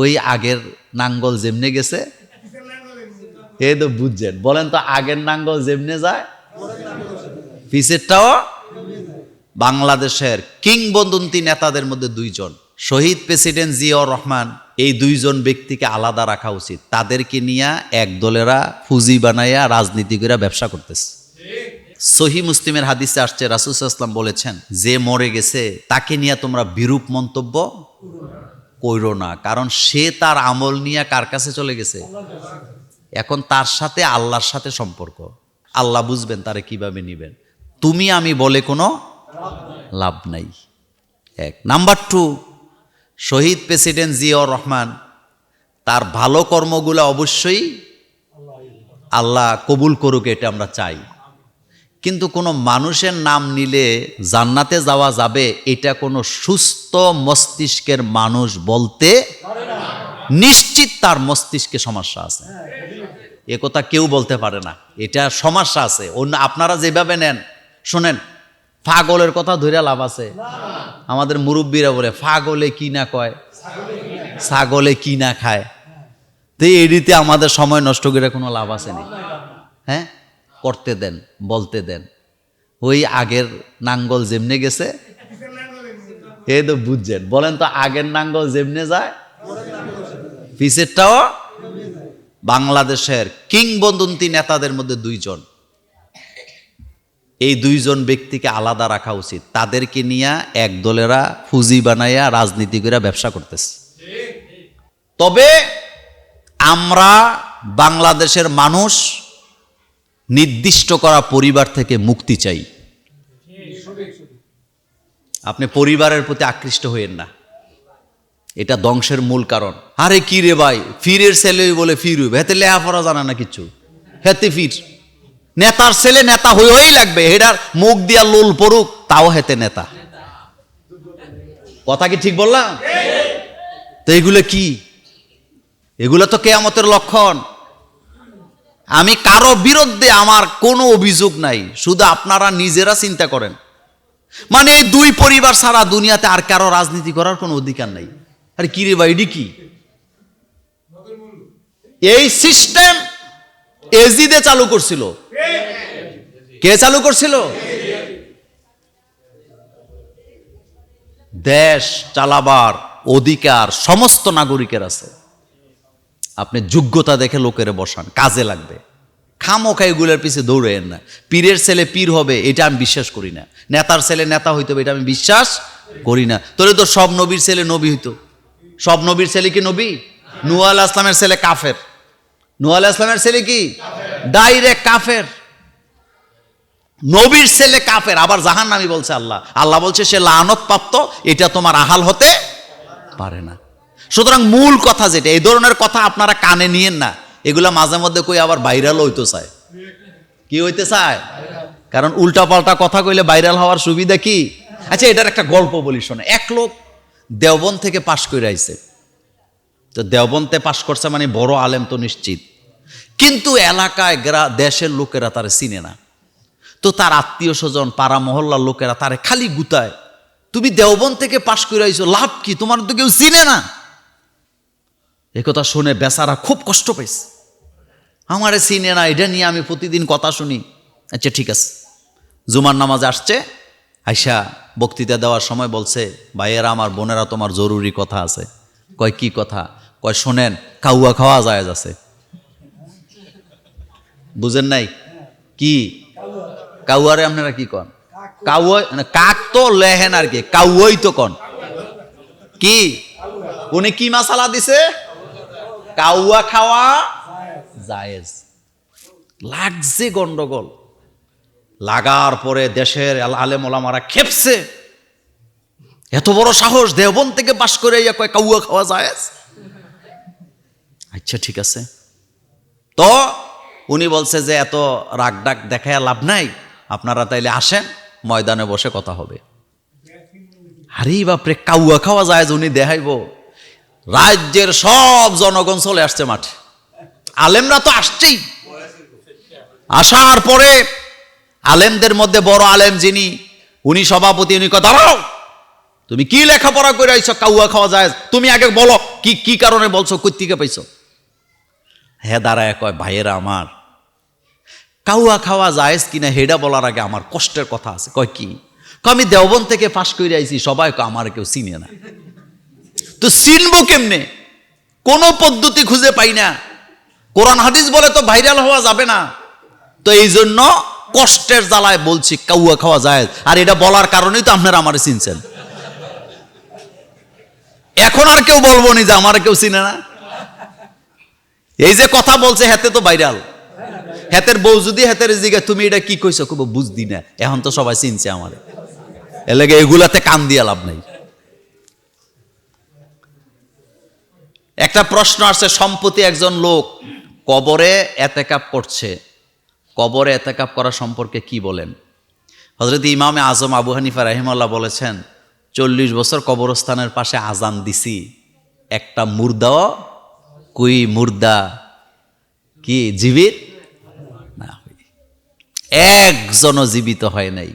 ওই আগের নাঙ্গল যেমনে গেছে, এ তো বুঝছেন। বলেন তো আগের নাঙ্গল যেমনে যায়, পিসেরটাও বাংলাদেশের কিংবদন্তি নেতাদের মধ্যে দুইজন। শহীদ প্রেসিডেন্ট জিয়াউর রহমান, এই দুইজন ব্যক্তিকে আলাদা রাখা উচিত। তাদেরকে নিয়ে এক দলেরা ফুজি বানাইয়া রাজনীতি করে ব্যবসা করতেছে। সহি মুসলিমের হাদিসে আসছে রাসুসাল্লাম বলেছেন, যে মরে গেছে, তাকে নিয়ে তোমরা বিরূপ মন্তব্য কইরো না, কারণ সে তার আমল নিয়ে কার কাছে চলে গেছে? এখন তার সাথে আল্লাহর সাথে সম্পর্ক। আল্লাহ বুঝবেন তারে কীভাবে নিবেন। তুমি, আমি বলে কোনো লাভ নাই। এক। নাম্বার টু, শহীদ প্রেসিডেন্ট জিয়াউর রহমান, তার ভালো কর্মগুলো অবশ্যই আল্লাহ কবুল করুক, এটা আমরা চাই। কিন্তু কোনো মানুষের নাম নিলে জান্নাতে যাওয়া যাবে, এটা কোনো সুস্থ মস্তিষ্কের মানুষ বলতে নিশ্চিত তার মস্তিষ্কে সমস্যা আছে। এ কথা কেউ বলতে পারে না, এটা সমস্যা আছে। অন্য আপনারা যেভাবে নেন, শোনেন, ফাগলের কথা ধরে লাভ আছে। আমাদের মুরব্বীরা বলে, ফাগলে কি না কয়? ছাগলে কি না খায়? তো এডিতে আমাদের সময় নষ্ট করে কোনো লাভ আছে না? হ্যাঁ? করতে দেন, বলতে দেন। ওই আগের নাঙ্গল যেমনে গেছে এ তো বুঝছেন। বলেন তো আগের নাঙ্গল যেমনে যায়, পিসেরটাও বাংলাদেশের কিংবদন্তি নেতাদের মধ্যে দুইজন। এই দুইজন ব্যক্তিকে আলাদা রাখা উচিত। তাদেরকে নিয়ে এক দলেরা ফুজি বানাইয়া রাজনীতি করে ব্যবসা করতেছে। তবে আমরা বাংলাদেশের মানুষ নির্দিষ্ট করা পরিবার থেকে মুক্তি চাই। আপনি পরিবারের প্রতি আকৃষ্ট হইেন না। এটা ধ্বংসের মূল কারণ। আরে কি রে ভাই? ফিরের ছেলে বলে ফির। হেতে লেহাপড়া জানা না কিছু। হেতে ফির। নেতার ছেলে নেতা হই লাগবে। হেটার মুখ দিয়া লোল পড়ুক, তাও হেতে নেতা। কথা কি ঠিক বললাম? তো এগুলো কি? এগুলো তো কেয়ামতের লক্ষণ। আমি কারও বিরুদ্ধে আমার কোনো অভিযোগ নাই, শুধু আপনারা নিজেরা চিন্তা করেন। মানে এই দুই পরিবার ছাড়া দুনিয়াতে আর কারও রাজনীতি করার কোনো অধিকার নাই। আরে কি রে ভাই, এডি কি? এই সিস্টেম এজিদে চালু করছিল। কে চালু করছিল? দেশ চালাবার অধিকার সমস্ত নাগরিকের আছে। আপনি যোগ্যতা দেখে লোকের বসান, কাজে লাগবে। খামোখা এগুলোর পিছে দৌড়েন না। পীরের ছেলে পীর হবে, এটা আমি বিশ্বাস করি না। নেতার ছেলে নেতা হইতে হবে, এটা আমি বিশ্বাস করি না। তোরে তো সব নবীর ছেলে নবী হইতো। সব নবীর ছেলে কি নবী? নুয়াল আসলামের ছেলে কাফের। নুয়াল আসলামের ছেলে কি? ডাইরেক্ট কাফের। নবীর ছেলে কাফের, আবার জাহান নামি বলছে আল্লাহ। আল্লাহ বলছে, সে লানত প্রাপ্ত, এটা তোমার আহাল হতে পারে না। সুতরাং মূল কথা যেটা, এই ধরনের কথা আপনারা কানে নিয়েন না। এগুলা মাঝে মধ্যে কই আবার ভাইরাল হইতে চায়। কি হইতে চায়? কারণ উল্টা পাল্টা কথা কইলে ভাইরাল হওয়ার সুবিধা কি? আচ্ছা এটার একটা গল্প বলি শোনে। এক লোক দেওবন থেকে পাশ করে আইছে। তো দেওবন্তে পাশ করছে মানে বড় আলেম তো নিশ্চিত। কিন্তু এলাকায় গ্রা, দেশের লোকেরা তারে চিনে না। তো তার আত্মীয় স্বজন, পাড়া মহল্লার লোকেরা তারে খালি গুতায়, তুমি দেওবন থেকে পাশ করে আইছো, লাভ কি? তোমার তো কেউ চিনে না? একথা শুনে বেচারা খুব কষ্ট পাইছে। আমারে চিনে না, এটা নিয়ে আমি প্রতিদিন কথা শুনি। আচ্ছা ঠিক আছে। জুমার নামাজ আসছে। আইসা বক্তৃতা দেওয়ার সময় বলছে, ভাইয়েরা, আমার বোনেরা তোমার জরুরি কথা আছে। কয়, কি কথা? কয়, শোনেন, কাউয়া খাওয়া যায় আছে। বুঝেন নাই? কি? কাউয়ারে আপনারা কি কন? কাউয় কাক তো লেহেন আর কি কাউই তো কন। কি? উনি কি মশালা দিছে? কাউয়া খাওয়া জায়েজ। লাগছে গন্ডগোল। লাগার পরে দেশের আলেম ওলামারা খেপছে। এত বড় সাহস দেবন থেকে বাস করে ইয়া কয় কাউয়া খাওয়া জায়েজ? আচ্ছা ঠিক আছে। তো উনি বলছে যে, এত রাগ ডাক দেখায় লাভ নাই। আপনারা তাইলে আসেন, ময়দানে বসে কথা হবে। আরে বাপরে, কাউয়া খাওয়া যায় উনি দেখাইব। রাজ্যের সব জনগণ চলে আসছে মাঠে। আলেমরা তো আসছেই। আসার পরে আলেমদের মধ্যে বড় আলেম যিনি, উনি সভাপতি, উনি কথা দাঁড়াও, তুমি কি লেখাপড়া করে আইছো? কাউয়া খাওয়া যায়। তুমি আগে বলো, কি কি কারণে বলছো? কর্তিকে পাইছো? হ্যাঁ দাঁড়ায় কয়, ভাইয়েরা আমার, কাউয়া খাওয়া যায় কিনা হেডা বলার আগে আমার কষ্টের কথা আছে। কয়, কি? আমি দেওবন থেকে পাশ করে আইছি। সবাই আমার কেউ চিনে না। তো চিনবো কেমনে? কোনো পদ্ধতি খুঁজে পাই না। কোরআন হাদিস বলে তো ভাইরাল হওয়া যাবে না। তো এই জন্য কষ্টের জ্বালায় বলছি, কাউয়া খাওয়া যায় আর এটা বলার কারণেই তো আপনারা আমার চিনছেন। এখন আর কেউ বলব নি যে আমার কেউ চিনে না। এই যে কথা বলছে, হেতে তো ভাইরাল। হেতের বউ যদি হেতের জিগা তুমি এটা কি কইছো? খুব বুঝদি না এখন তো সবাই চিনছে আমারে। এর লাগে এগুলাতে কান দিয়া লাভ নাই। একটা প্রশ্ন আসছে, সম্প্রতি একজন লোক কবরে এতেকাপ করছে। কবরে এতেকাপ করা সম্পর্কে কি বলেন? হজরত ইমামে আজম আবু হানিফা রাহিমাল্লাহ বলেছেন, চল্লিশ বছর কবরস্থানের পাশে আজান দিছি। একটা মুর্দাও কুই মুর্দা। কি, জীবিত? না একজনও জীবিত হয় নাই।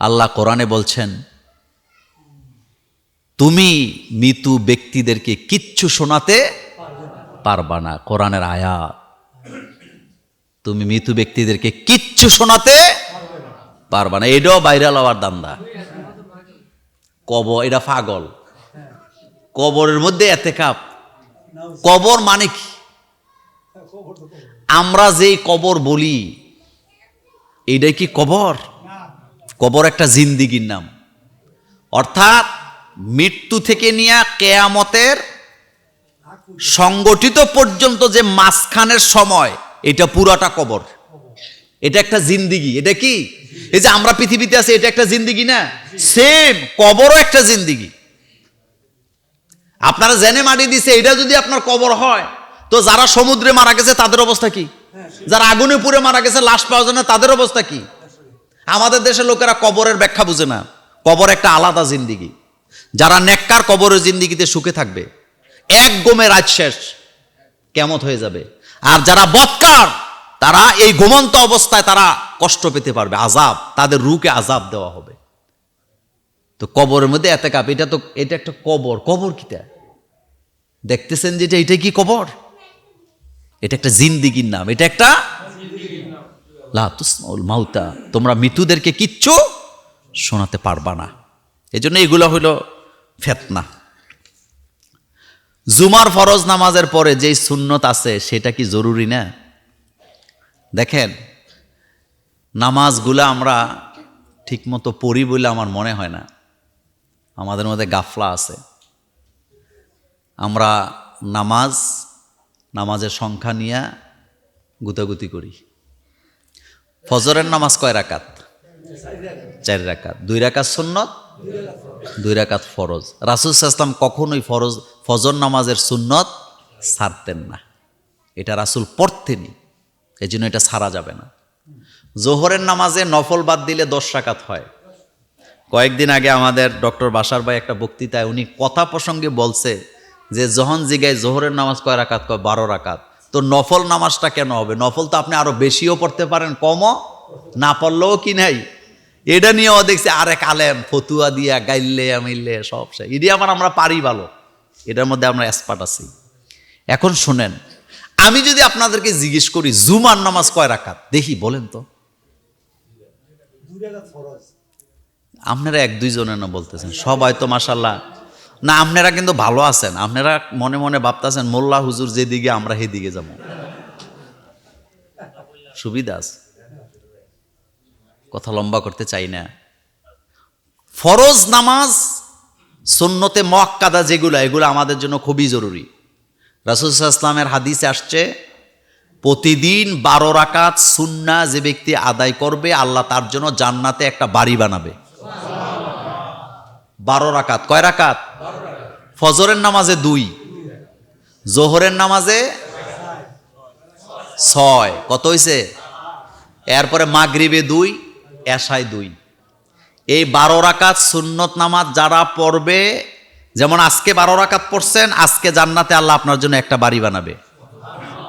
আল্লাহ কোরআনে বলছেন তুমি মৃত্যু ব্যক্তিদেরকে কিচ্ছু শোনাতে পারবা না, কোরআনের আয়াত। তুমি মৃত্যু ব্যক্তিদেরকে কিচ্ছু শোনাতে পারবা না, এটাও ভাইরাল হওয়ার দান্দা কবর, এটা পাগল। কবরের মধ্যে এতে কাপ কবর মানে কি? আমরা যেই কবর বলি এইটা কি কবর? কবর একটা জিন্দিগির নাম। অর্থাৎ মৃত্যু থেকে নিয়ে কেয়ামতের সংগঠিত পর্যন্ত যে মাঝখানের সময়, এটা পুরাটা কবর। এটা একটা জিন্দিগি। এটা কি? এই যে আমরা পৃথিবীতে আছি, এটা একটা জিন্দিগি না? সেম কবরও একটা জিন্দিগি। আপনারা জেনে মাটি দিছে, এটা যদি আপনার কবর হয়, তো যারা সমুদ্রে মারা গেছে, তাদের অবস্থা কি? যারা আগুনে পুড়ে মারা গেছে, লাশ পাওয়া যায় না তাদের অবস্থা কি? আমাদের দেশের লোকেরা কবরের ব্যাখ্যা বুঝে না। কবর একটা আলাদা জিন্দিগি। যারা নেককার কবরের জিন্দিগিতে সুখে থাকবে, এক গোমে রাজ শেষ কেমত হয়ে যাবে। আর যারা বৎকার, তারা এই ঘুমন্ত অবস্থায় তারা কষ্ট পেতে পারবে আজাব তাদের রুকে আজাব দেওয়া হবে। তো কবরের মধ্যে এত কাপ, এটা তো, এটা একটা কবর কবর কিটা? দেখতেছেন যেটা এটা কি কবর? এটা একটা জিন্দিগির নাম, এটা একটা? মাউতা, তোমরা মৃত্যুদেরকে কিচ্ছু শোনাতে পারবা না। এই জন্য এগুলো হইল ফেতনা। জুমার ফরজ নামাজের পরে যেই সুন্নত আছে, সেটা কি জরুরি না? দেখেন, নামাজগুলো আমরা ঠিকমতো পড়ি বলে আমার মনে হয় না। আমাদের মধ্যে গাফলা আছে। আমরা নামাজ, নামাজের সংখ্যা নিয়ে গুতাগুতি করি। ফজরের নামাজ কয় রাকাত? চার রাকাত। দুই রাকাত সুন্নত, দুই রাকাত ফরজ। রাসুল ইসলাম কখনোই ফরজ ফজর নামাজের সুন্নত ছাড়তেন না। এটা রাসুল পড়তেনি এই জন্য এটা ছাড়া যাবে না। জোহরের নামাজে নফল বাদ দিলে দশ রাকাত হয়। কয়েকদিন আগে আমাদের ডক্টর বাসার ভাই একটা বক্তৃতায় উনি কথা প্রসঙ্গে বলছে যে যখন জিগায় জোহরের নামাজ কয় রাকাত? কয় বারো রাকাত? তো নফল নামাজটা কেন হবে? নফল তো আপনি আরও বেশিও পড়তে পারেন, কমও না পড়লেও কি নাই? এটা নিয়েও দেখছি আরেক আলেম ফতুয়া দিয়া গাইলে আমিলে সব সে এটি আমার আমরা পারি ভালো। এটার মধ্যে আমরা এক্সপার্ট আছি। এখন শোনেন, আমি যদি আপনাদেরকে জিজ্ঞেস করি, জুমার নামাজ কয় রাকাত? দেখি, বলেন তো। আপনারা এক দুইজনে না বলতেছেন, সবাই তো মাসাল্লাহ না, আপনারা কিন্তু ভালো আছেন। আপনারা মনে মনে ভাবতেছেন, মোল্লা হুজুর যেদিকে, আমরা সেদিকে যাব। সুবিধা আছে। কথা লম্বা করতে চাই না। ফরজ নামাজ, সুন্নতে মক্কাদা যেগুলো, এগুলো আমাদের জন্য খুবই জরুরি। রাসুল ইসলামের হাদিসে আসছে, প্রতিদিন বারো রাকাত সুন্না যে ব্যক্তি আদায় করবে, আল্লাহ তার জন্য জান্নাতে একটা বাড়ি বানাবে। বারো রাকাত, কয় রাকাত? ফজরের নামাজে দুই, জোহরের নামাজে ছয়। কত হয়েছে এরপরে মাগরিবে দুই এশায় দুই। এই বারো রাকাত সুন্নত নামাজ যারা পড়বে, যেমন আজকে বারো রাকাত পড়ছেন, আজকে জান্নাতে আল্লাহ আপনার জন্য একটা বাড়ি বানাবে।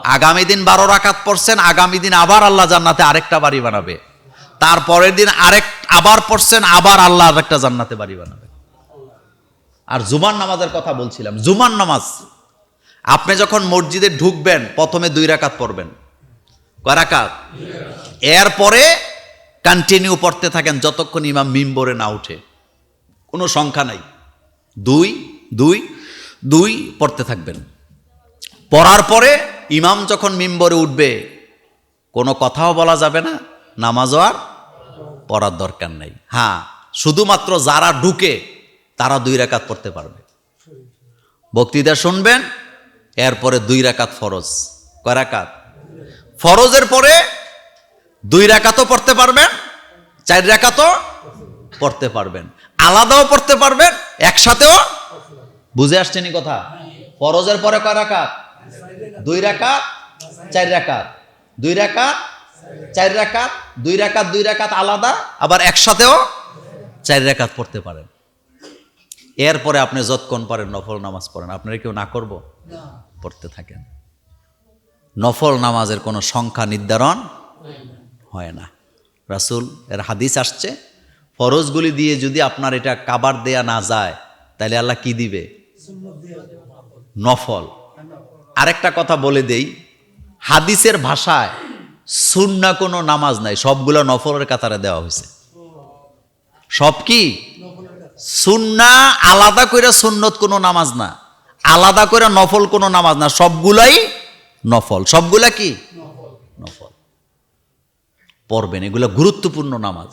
আগামী দিন বারো রাকাত পড়ছেন, আগামী দিন আবার আল্লাহ জান্নাতে আরেকটা বাড়ি বানাবে। তারপরের দিন আরেক, আবার পড়ছেন, আবার আল্লাহ আর একটা জান্নাতে বাড়ি বানাবে। আর জুমার নামাজের কথা বলছিলাম, জুমার নামাজ, আপনি যখন মসজিদে ঢুকবেন, প্রথমে দুই রাকাত পড়বেন। কয় রাকাত? এরপরে কন্টিনিউ পড়তে থাকেন যতক্ষণ ইমাম মিম্বরে না উঠে। কোনো সংখ্যা নাই। দুই দুই দুই পড়তে থাকবেন। পড়ার পরে ইমাম যখন মিম্বরে উঠবে, কোনো কথাও বলা যাবে না, নামাজও আর পড়ার দরকার নেই। হ্যাঁ শুধুমাত্র যারা ঢুকে, তারা দুই রাকাত পড়তে পারবে। বক্তৃতা শুনবেন, এরপরে দুই রাকাত ফরজ। কয় রাকাত? ফরজের পরে দুই রাকাতও পড়তে পারবেন, চার রাকাতও পড়তে পারবেন। আলাদাও পড়তে পারবেন, একসাথেও? বুঝে আসছেনি কথা? ফরজের পরে কয় রাকাত? দুই রাকাত, চার রাকাত। দুই রাকাত, চার রাকাত, দুই রাকাত দুই রাকাত আলাদা, আবার একসাথেও চার রাকাত পড়তে পারেন। এরপরে আপনি যতক্ষণ পারেন নফল নামাজ পড়েন। আপনারা কেউ না করব? পড়তে থাকেন। নফল নামাজের কোনো সংখ্যা নির্ধারণ হয় না। রাসূল, এর হাদিস আসছে ফরজগুলি দিয়ে যদি আপনার এটা কাবার দেয়া না যায়, তাহলে আল্লাহ কি দিবে? নফল। আরেকটা কথা বলে দেই, হাদিসের ভাষায় সুন্না কোনো নামাজ নাই, সবগুলো নফলের কাতারে দেওয়া হয়েছে। সব কি? সুন্না আলাদা করে সুন্নত কোনো নামাজ না, আলাদা করে নফল কোনো নামাজ না, সবগুলাই নফল। সবগুলা কি? পড়বেন, এগুলো গুরুত্বপূর্ণ নামাজ।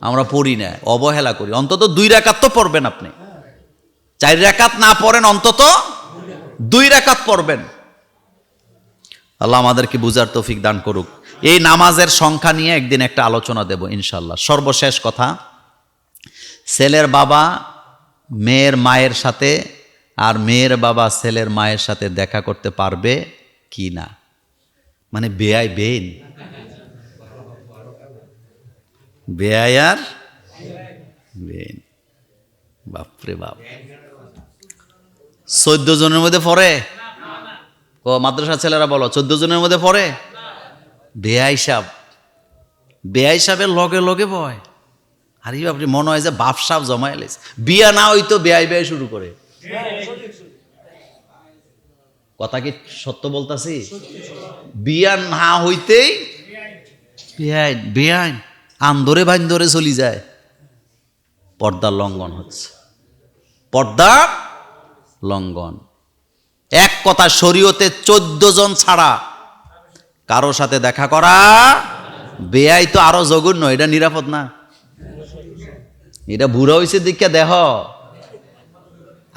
আমরা পড়ি না, অবহেলা করি। অন্তত দুই রাকাত তো পড়বেন আপনি। চার রাকাত না পড়েন, অন্তত দুই রাকাত পড়বেন। আল্লাহ আমাদেরকে বুঝার তৌফিক দান করুক। এই নামাজের সংখ্যা নিয়ে একদিন একটা আলোচনা দেব ইনশাল্লাহ সর্বশেষ কথা, ছেলের বাবা মেয়ের মায়ের সাথে আর মেয়ের বাবা ছেলের মায়ের সাথে দেখা করতে পারবে কি না? মানে বেআই বেন বেয়াই আর বেন। বাপরে বাপ। চোদ্দ জনের মধ্যে পড়ে? ও মাদ্রাসা ছেলেরা বলো, চোদ্দ জনের মধ্যে পড়ে? বেয়াই সাপ বেয়াই সাপের লগে লগে বয়। আরে আপনি মনে হয় যে বাপ সাপ জমা এলিস বিয়া না হইতো বেআই বেয়াই শুরু করে। কথা কি সত্য বলতাছি? বিয়া না হইতেই বেআইন বেআইন আন্দরে বান্দরে চলি যায়। পর্দার লঙ্ঘন হচ্ছে। পর্দা লঙ্ঘন। এক কথা শরীয়তে চোদ্দ জন ছাড়া কারও সাথে দেখা করা বেআই তো আরও জঘন্য, এটা নিরাপদ না। এটা বুড়া হয়েছে দীক্ষা দেহ।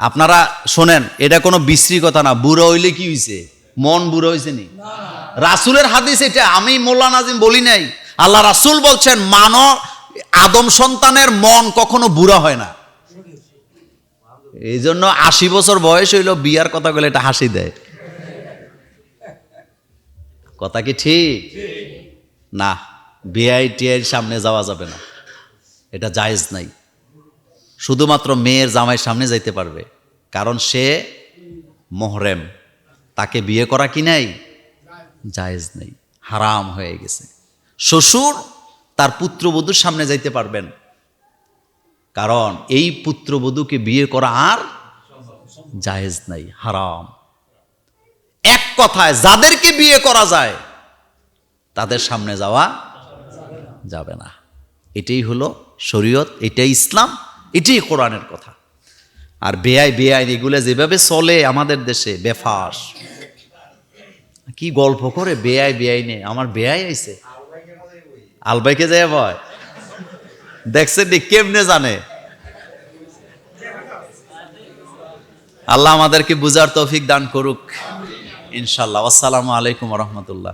আপনারা শোনেন, এটা কোনো বিশ্রী কথা না, বুড়ো হইলে কি হয়েছে মন বুড়ো হয়েছে নি? রাসুলের হাদিস এটা, আমি মোল্লা নাজিম বলি নাই। আল্লাহ রাসুল বলছেন মানব আদম সন্তানের মন কখনো বুড়া হয় না। এই জন্য আশি বছর বয়স হইল, বিয়ার কথা বলে এটা হাসি দেয়। কথা কি ঠিক? না বিআইটিআইয়ের সামনে যাওয়া যাবে না। এটা জায়েজ নাই। শুধুমাত্র মেয়ের জামাইয়ের সামনে যাইতে পারবে। কারণ সে মোহরেম। তাকে বিয়ে করা কি নাই? জায়েজ নেই। হারাম হয়ে গেছে। শ্বশুর তার পুত্রবধূর সামনে যাইতে পারবেন। কারণ এই পুত্রবধূকে বিয়ে করা আর জায়েজ নাই, হারাম। এক কথায়, যাদেরকে বিয়ে করা যায়, তাদের সামনে যাওয়া যাবে না। এটাই হলো শরীয়ত, এটাই ইসলাম, এটাই কোরআনের কথা। আর বেআই বেআইন, এগুলো যেভাবে চলে আমাদের দেশে, বেফাস। কি গল্প করে বেআই বেআইনে? আমার বেআই আইছে। আলবাইকে যায় ভয় দেখছে নি, কেমনে জানে? আল্লাহ আমাদেরকে বুঝার তৌফিক দান করুক, ইনশাল্লাহ। আসসালামু আলাইকুম রহমতুল্লাহ।